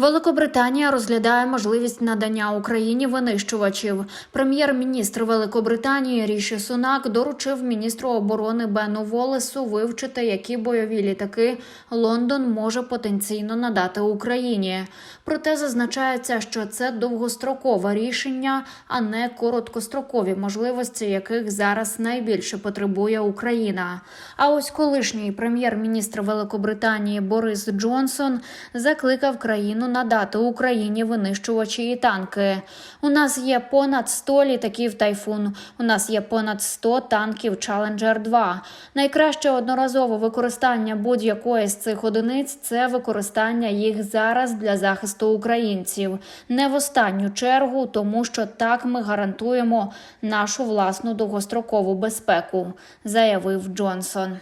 Великобританія розглядає можливість надання Україні винищувачів. Прем'єр-міністр Великобританії Ріші Сунак доручив міністру оборони Бену Волесу вивчити, які бойові літаки Лондон може потенційно надати Україні. Проте зазначається, що це довгострокове рішення, а не короткострокові можливості, яких зараз найбільше потребує Україна. А ось колишній прем'єр-міністр Великобританії Борис Джонсон закликав країну надати Україні винищувачі і танки. У нас є понад 100 літаків Тайфун. У нас є понад 100 танків Challenger 2. Найкраще одноразове використання будь-якої з цих одиниць це використання їх зараз для захисту українців. Не в останню чергу, тому що так ми гарантуємо нашу власну довгострокову безпеку, заявив Джонсон.